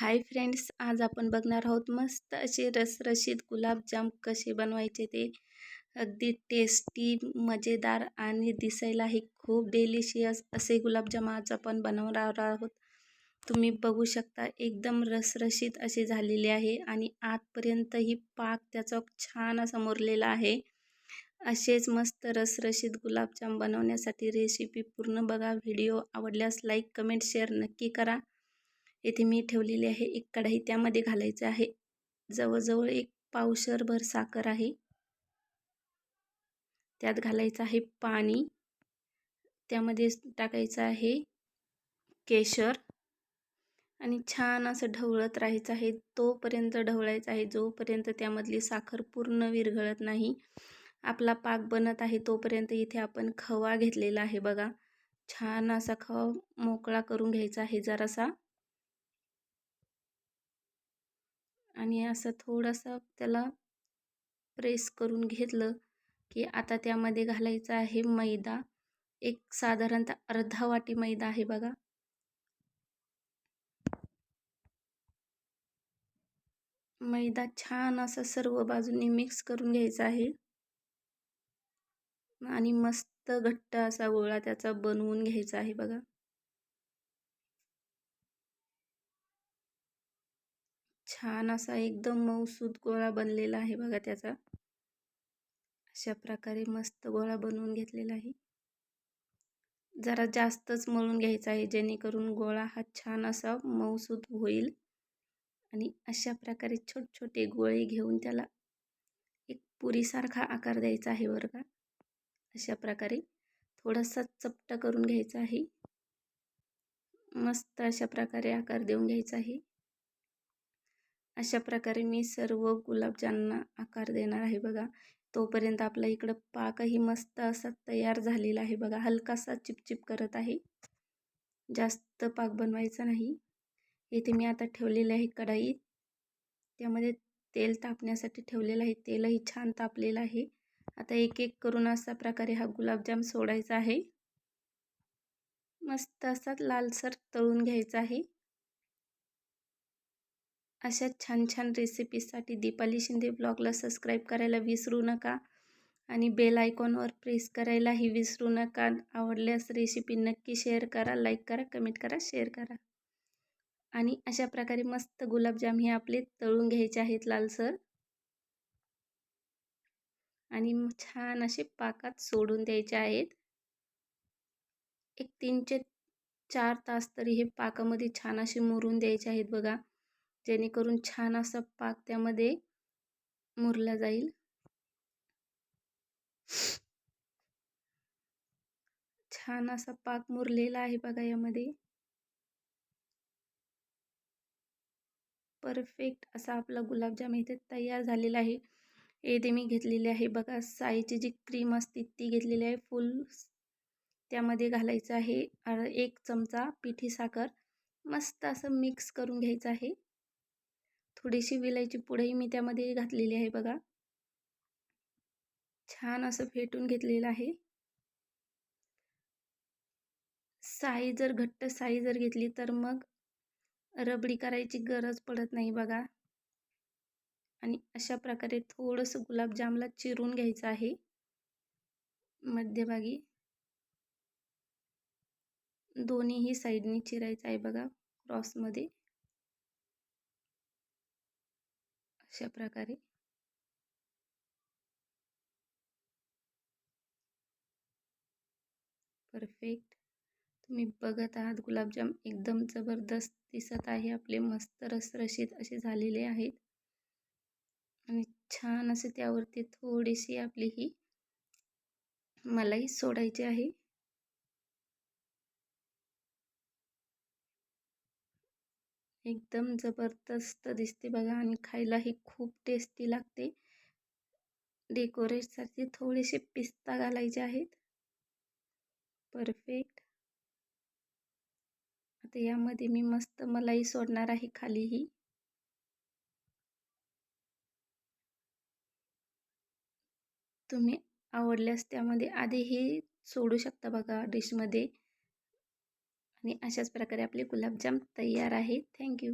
Hi friends आज आपण बघणार आहोत मस्त असे रसरशीत गुलाबजाम कसे बनवायचे ते. अगदी टेस्टी मजेदार आणि दिसायलाही खूप डेलिशियस असे गुलाबजाम आज आपण बनवणार आहोत. तुम्ही बघू शकता एकदम रसरशीत असे झालेले आहे आणि आजपर्यंतही पाक त्याचा छान असा मुरलेला आहे. असेच मस्त रसरशीत गुलाबजाम बनवण्यासाठी रेसिपी पूर्ण बघा. व्हिडिओ आवडल्यास लाईक कमेंट शेअर नक्की करा. येथे मी ठेवलेली आहे. एक कढाई त्यामध्ये घालायचं आहे. जवळजवळ एक पावशरभर साखर आहे. त्यात घालायचं आहे पाणी. त्यामध्ये टाकायचं आहे केशर. आणि छान असं ढवळत राहायचं आहे. तोपर्यंत ढवळायचं आहे. जोपर्यंत त्यामधली साखर पूर्ण विरघळत नाही. आपला पाक बनत आहे तोपर्यंत इथे आपण खवा घेतलेला आहे बघा. छान असा खवा मोकळा करून घ्यायचा आहे जरासा. आणि असं थोडंसं त्याला प्रेस करून घेतलं की आता त्यामध्ये घालायचं आहे मैदा. एक साधारणतः अर्धा वाटी मैदा आहे बघा. मैदा छान असं सर्व बाजूंनी मिक्स करून घ्यायचा आहे. आणि मस्त घट्ट असा गोळा त्याचा बनवून घ्यायचा आहे बघा. छान असा एकदम मऊसूद गोळा बनलेला आहे बघा त्याचा. अशा प्रकारे मस्त गोळा बनवून घेतलेला आहे. जरा जास्तच मळून घ्यायचा आहे जेणेकरून गोळा हा छान असा मऊसूद होईल. आणि अशा प्रकारे छोटे छोटे गोळे घेऊन त्याला एक पुरीसारखा आकार द्यायचा आहे बरं का. अशा प्रकारे थोडासा चपटा करून घ्यायचा आहे. मस्त अशा प्रकारे आकार देऊन घ्यायचा आहे. अशा प्रकारे मी सर्व गुलाबजामना आकार देणार आहे बघा. तोपर्यंत आपला इकडं पाकही मस्त असा तयार झालेला आहे बघा. हलकासा चिपचिप करत आहे. जास्त पाक बनवायचा नाही. इथे मी आता ठेवलेले आहे कढाईत त्यामध्ये तेल तापण्यासाठी ठेवलेलं आहे. तेलही छान तापलेलं आहे. आता एक एक करून असा प्रकारे हा गुलाबजाम सोडायचा आहे. मस्त असा लालसर तळून घ्यायचा आहे. अशा छान छान रेसिपीसाठी दीपाली शिंदे ब्लॉगला सबस्क्राईब करायला विसरू नका आणि बेल आयकॉनवर प्रेस करायलाही विसरू नका. आवडल्यास रेसिपी नक्की शेअर करा लाईक करा कमेंट करा शेअर करा. आणि अशा प्रकारे मस्त गुलाबजाम हे आपले तळून घ्यायचे आहेत लालसर आणि छान असे पाकात सोडून द्यायचे आहेत. एक तीनचे चार तास तरी हे पाकामध्ये छान असे मुरून द्यायचे आहेत बघा. जेणेकरून छान असा पाक त्यामध्ये मुरला जाईल. छान असा पाक मुरलेला आहे बघा यामध्ये. परफेक्ट असा आपला गुलाबजाम इथे तयार झालेला आहे. येथे मी घेतलेली आहे बघा. साईची जी क्रीम असते ती घेतलेली आहे फुल. त्यामध्ये घालायचं आहे. एक चमचा पिठी साखर. मस्त असं मिक्स करून घ्यायचं आहे. थोडीशी विलायची पुढेही मी त्यामध्ये घातलेली आहे बघा. छान असं फेटून घेतलेलं आहे. साई जर घट्ट साई जर घेतली तर मग रबडी करायची गरज पडत नाही बघा. आणि अशा प्रकारे थोडंसं गुलाबजामला चिरून घ्यायचं आहे. मध्यभागी दोन्हीही साईडनी चिरायचं आहे बघा क्रॉसमध्ये. अशा प्रकारे? परफेक्ट. तुम्ही बघत आहात गुलाबजाम एकदम जबरदस्त दिसत आहे. आपले मस्त रसरशीत असे झालेले आहेत. आणि छान असे त्यावरती थोडीशी आपली ही मलाई सोडायची आहे. एकदम जबरदस्त दिसते बघा आणि खायलाही खूप टेस्टी लागते. डेकोरेटसाठी थोडेसे पिस्ता घालायचे आहेत. परफेक्ट आता यामध्ये मी मस्त मलाई सोडणार आहे खालीही. तुम्ही आवडल्यास त्यामध्ये आधीही सोडू शकता बघा डिशमध्ये. आणि अशाच प्रकारे आपले गुलाबजाम तयार आहे थँक्यू